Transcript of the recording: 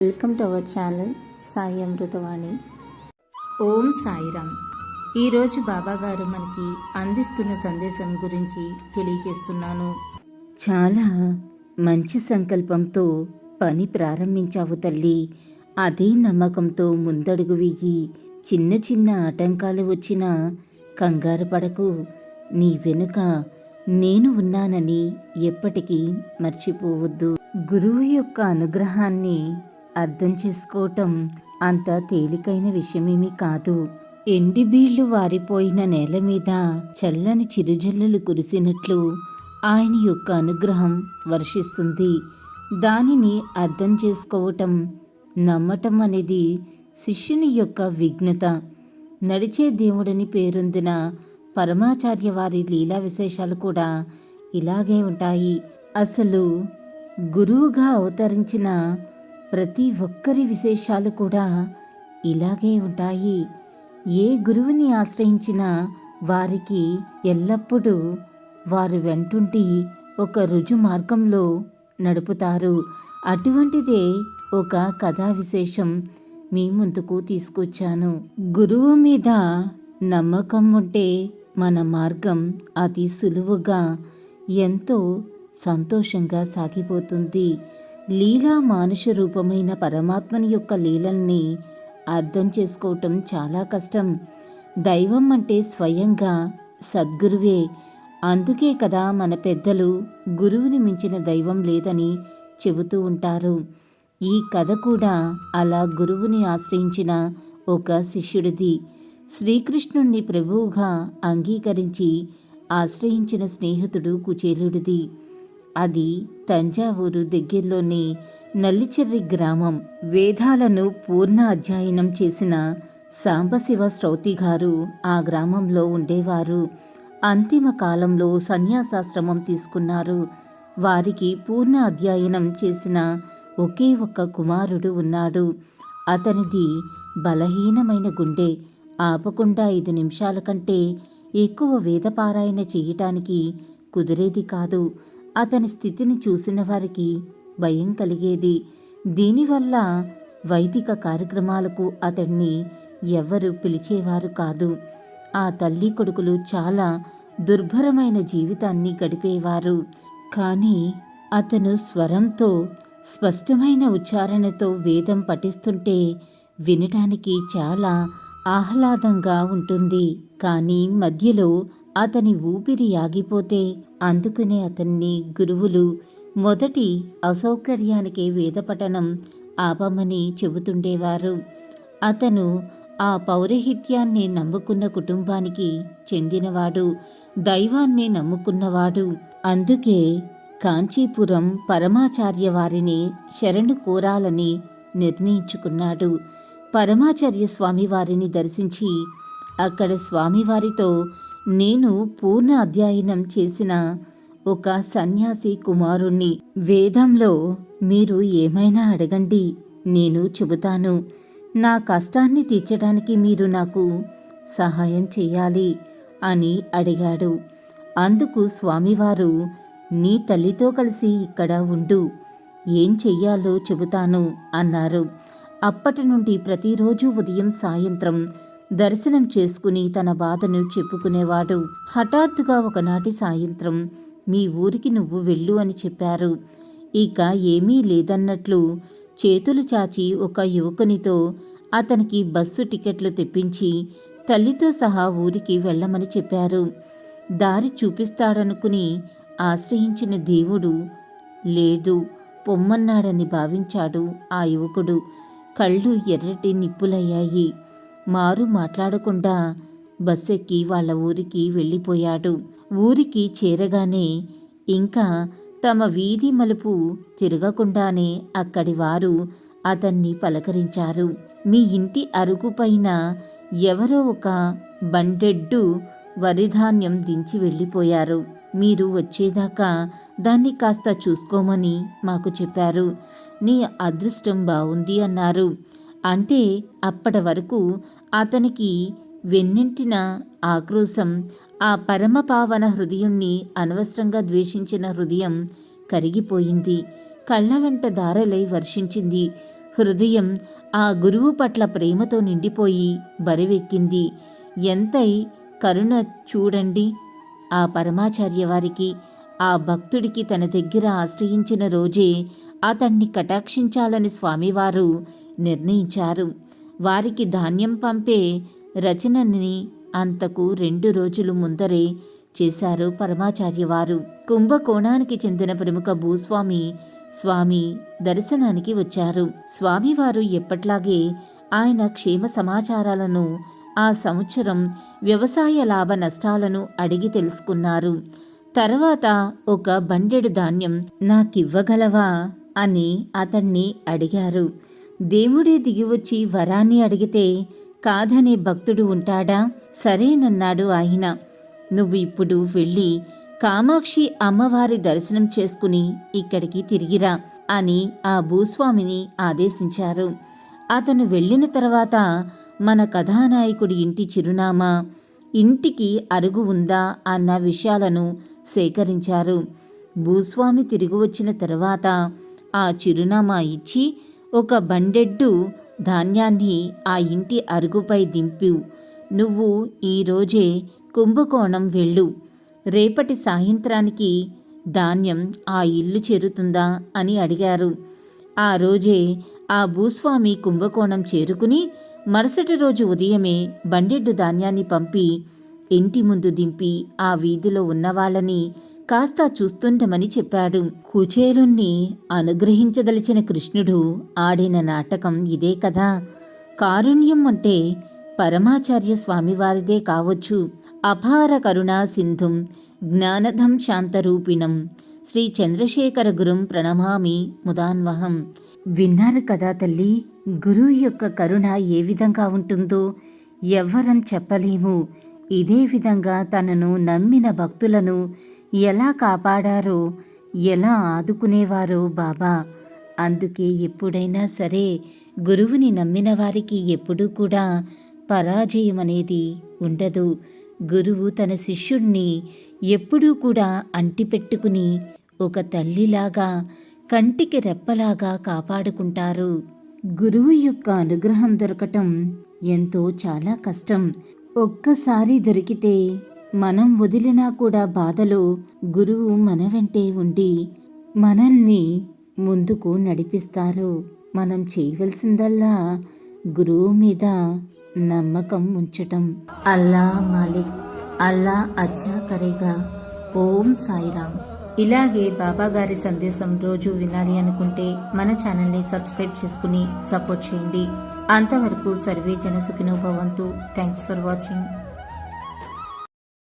Welcome to our channel Sai Amruthavani. Om Sairam. ఈరోజు బాబా గారు మనకి అందిస్తున్న సందేశం గురించి తెలియజేస్తున్నాను. చాలా మంచి సంకల్పంతో పని ప్రారంభించావు తల్లి. అదే నమ్మకంతో ముందడుగు వెయ్యి చిన్న చిన్న ఆటంకాలు వచ్చినా కంగారు పడకు. నీ వెనుక నేను ఉన్నానని ఎప్పటికీ మర్చిపోవద్దు. గురువు యొక్క అనుగ్రహాన్ని అర్థం చేసుకోవటం అంత తేలికైన విషయమేమీ కాదు. ఎండి బీళ్ళు వారిపోయిన నేల మీద చల్లని చిరుజల్లులు కురిసినట్లు ఆయన యొక్క అనుగ్రహం వర్షిస్తుంది. దానిని అర్థం చేసుకోవటం నమ్మటం అనేది శిష్యుని యొక్క విఘ్నత. నడిచే దేవుడని పేరొందిన పరమాచార్య వారి లీలా విశేషాలు కూడా ఇలాగే ఉంటాయి. అసలు గురువుగా అవతరించిన ప్రతి ఒక్కరి విశేషాలు కూడా ఇలాగే ఉంటాయి. ఏ గురువుని ఆశ్రయించినా వారికి ఎల్లప్పుడూ వారు వెంటుండి ఒక రుజు మార్గంలో నడుపుతారు. అటువంటిదే ఒక కథా విశేషం మీ ముందుకు తీసుకొచ్చాను. గురువు మీద నమ్మకం ఉంటే మన మార్గం అతి సులువుగా ఎంతో సంతోషంగా సాగిపోతుంది. లీలా మానుష రూపమైన పరమాత్మని యొక్క లీలల్ని అర్థం చేసుకోవటం చాలా కష్టం. దైవం అంటే స్వయంగా సద్గురువే. అందుకే కదా మన పెద్దలు గురువుని మించిన దైవం లేదని చెబుతూ ఉంటారు. ఈ కథ కూడా అలా గురువుని ఆశ్రయించిన ఒక శిష్యుడిది. శ్రీకృష్ణుణ్ణి ప్రభువుగా అంగీకరించి ఆశ్రయించిన స్నేహితుడు కుచేలుడిది. అది తంజావూరు దగ్గరలోని నల్లిచెర్రి గ్రామం వేదాలను పూర్ణ అధ్యయనం చేసిన సాంబశివ శ్రౌతి గారు ఆ గ్రామంలో ఉండేవారు. అంతిమ కాలంలో సన్యాసాశ్రమం తీసుకున్నారు. వారికి పూర్ణ అధ్యయనం చేసిన ఒకే ఒక్క కుమారుడు ఉన్నాడు. అతనిది బలహీనమైన గుండె. ఆపకుండా ఐదు నిమిషాల కంటే ఎక్కువ వేదపారాయణ చేయటానికి కుదిరేది కాదు. అతని స్థితిని చూసిన వారికి భయం కలిగేది. దీనివల్ల వైదిక కార్యక్రమాలకు అతన్ని ఎవ్వరు పిలిచేవారు కాదు. ఆ తల్లి కొడుకులు చాలా దుర్భరమైన జీవితాన్ని గడిపేవారు. కానీ అతను స్వరంతో స్పష్టమైన ఉచ్చారణతో వేదం పఠిస్తుంటే వినటానికి చాలా ఆహ్లాదంగా ఉంటుంది. కానీ మధ్యలో అతని ఊపిరి ఆగిపోతే అందుకునే అతన్ని గురువులు మొదటి అసౌకర్యానికి వేదపఠనం ఆపమని చెబుతుండేవారు. అతను ఆ పౌరహిత్యాన్ని నమ్ముకున్న కుటుంబానికి చెందినవాడు దైవాన్ని నమ్ముకున్నవాడు. అందుకే కాంచీపురం పరమాచార్య వారిని శరణు కోరాలని నిర్ణయించుకున్నాడు. పరమాచార్య స్వామి వారిని దర్శించి అక్కడ స్వామివారితో నేను పూర్ణ అధ్యయనం చేసిన ఒక సన్యాసి కుమారుణ్ణి. వేదంలో మీరు ఏమైనా అడగండి నేను చెబుతాను. నా కష్టాన్ని తీర్చడానికి మీరు నాకు సహాయం చేయాలి అని అడిగాడు. అందుకు స్వామివారు నీ తల్లితో కలిసి ఇక్కడ ఉండు ఏం చెయ్యాలో చెబుతాను అన్నారు. అప్పటి నుండి ప్రతిరోజు ఉదయం సాయంత్రం దర్శనం చేసుకుని తన బాధను చెప్పుకునేవాడు. హఠాత్తుగా ఒకనాటి సాయంత్రం మీ ఊరికి నువ్వు వెళ్ళు అని చెప్పారు. ఇక ఏమీ లేదన్నట్లు చేతులు చాచి ఒక యువకునితో అతనికి బస్సు టికెట్లు తెప్పించి తల్లితో సహా ఊరికి వెళ్ళమని చెప్పారు. దారి చూపిస్తాడనుకుని ఆశ్రయించిన దేవుడు లేదు పొమ్మన్నాడని భావించాడు ఆ యువకుడు. కళ్ళు ఎర్రటి నిప్పులయ్యాయి. మారు మాట్లాడకుండా బస్సెక్కి వాళ్ళ ఊరికి వెళ్ళిపోయాడు. ఊరికి చేరగానే ఇంకా తమ వీధి మలుపు తిరగకుండానే అక్కడి వారు అతన్ని పలకరించారు. మీ ఇంటి అరుగుపైన ఎవరో ఒక బండెడ్డు వరిధాన్యం దించి వెళ్ళిపోయారు. మీరు వచ్చేదాకా దాన్ని కాస్త చూసుకోమని మాకు చెప్పారు. నీ అదృష్టం బాగుంది అన్నారు. అంటే అప్పటి వరకు అతనికి వెన్నింటిన ఆక్రోశం ఆ పరమపావన హృదయుణ్ణి అనవసరంగా ద్వేషించిన హృదయం కరిగిపోయింది. కళ్ళ వెంట దారలై వర్షించింది. హృదయం ఆ గురువు పట్ల ప్రేమతో నిండిపోయి బరివెక్కింది. ఎంతై కరుణ చూడండి ఆ పరమాచార్య వారికి ఆ భక్తుడికి తన దగ్గర ఆశ్రయించిన రోజే అతన్ని కటాక్షించాలని స్వామివారు నిర్ణయించారు. వారికి ధాన్యం పంపే రచనని అంతకు రెండు రోజులు ముందరే చేశారు పరమాచార్యవారు కుంభకోణానికి చెందిన ప్రముఖ భూస్వామి స్వామి దర్శనానికి వచ్చారు. స్వామివారు ఎప్పట్లాగే ఆయన క్షేమ సమాచారాలను ఆ సంవత్సరం వ్యవసాయ లాభ నష్టాలను అడిగి తెలుసుకున్నారు. తర్వాత ఒక బండెడు ధాన్యం నాకివ్వగలవా అని అతన్ని అడిగారు. దేవుడే దిగివచ్చి వరాన్ని అడిగితే కాదనే భక్తుడు ఉంటాడా? సరేనన్నాడు ఆయన. నువ్వు ఇప్పుడు వెళ్ళి కామాక్షి అమ్మవారి దర్శనం చేసుకుని ఇక్కడికి తిరిగిరా అని ఆ భూస్వామిని ఆదేశించారు. అతను వెళ్ళిన తర్వాత మన కథానాయకుడి ఇంటి చిరునామా ఇంటికి అరుగు ఉందా? అన్న విషయాలను సేకరించారు. భూస్వామి తిరిగి వచ్చిన తర్వాత ఆ చిరునామా ఇచ్చి ఒక బండెడ్డు ధాన్యాన్ని ఆ ఇంటి అరుగుపై దింపు నువ్వు ఈరోజే కుంభకోణం వెళ్ళు. రేపటి సాయంత్రానికి ధాన్యం ఆ ఇల్లు చేరుతుందా అని అడిగారు. ఆ రోజే ఆ భూస్వామి కుంభకోణం చేరుకుని మరుసటి రోజు ఉదయమే బండెడ్డు ధాన్యాన్ని పంపి ఇంటి ముందు దింపి ఆ వీధిలో ఉన్నవాళ్ళని కాస్త చూస్తుండమని చెప్పాడు. కుచేలుణ్ణి అనుగ్రహించదలిచిన కృష్ణుడు ఆడిన నాటకం ఇదే కదా. కారుణ్యం అంటే పరమాచార్య స్వామివారిదే కావచ్చు. అపార కరుణా సింధుం జ్ఞానధం శాంతరూపిణం శ్రీ చంద్రశేఖర గురుం ప్రణమామి ముదాన్వహం. విన్నారు కదా తల్లి గురువు యొక్క కరుణ ఏ విధంగా ఉంటుందో? ఎవ్వరం చెప్పలేము. ఇదే విధంగా తనను నమ్మిన భక్తులను ఎలా కాపాడారో ఎలా ఆదుకునేవారో బాబా. అందుకే ఎప్పుడైనా సరే గురువుని నమ్మిన వారికి ఎప్పుడూ కూడా పరాజయం అనేది ఉండదు. గురువు తన శిష్యుణ్ణి ఎప్పుడూ కూడా అంటిపెట్టుకుని ఒక తల్లిలాగా కంటికి రెప్పలాగా కాపాడుకుంటారు. గురువు యొక్క అనుగ్రహం దొరకటం ఎంతో చాలా కష్టం. ఒక్కసారి దొరికితే మనం వదిలినా కూడా బాధలో గురువు మన వెంటే ఉండి మనల్ని ముందుకు నడిపిస్తారు. మనం చేయవలసిందల్లా గురువు మీద నమ్మకం ఉంచటం. అల్లా మాలిక్ అల్లా అచ్చా కరేగా. ఓం సాయిరామ్. ఇలాగే బాబా గారి సందేశం రోజు వినాలి అనుకుంటే మన ఛానల్ని సబ్స్క్రైబ్ చేసుకుని సపోర్ట్ చేయండి. అంతవరకు సర్వే జన సుఖినోభవంతు థ్యాంక్స్ ఫర్ వాచింగ్.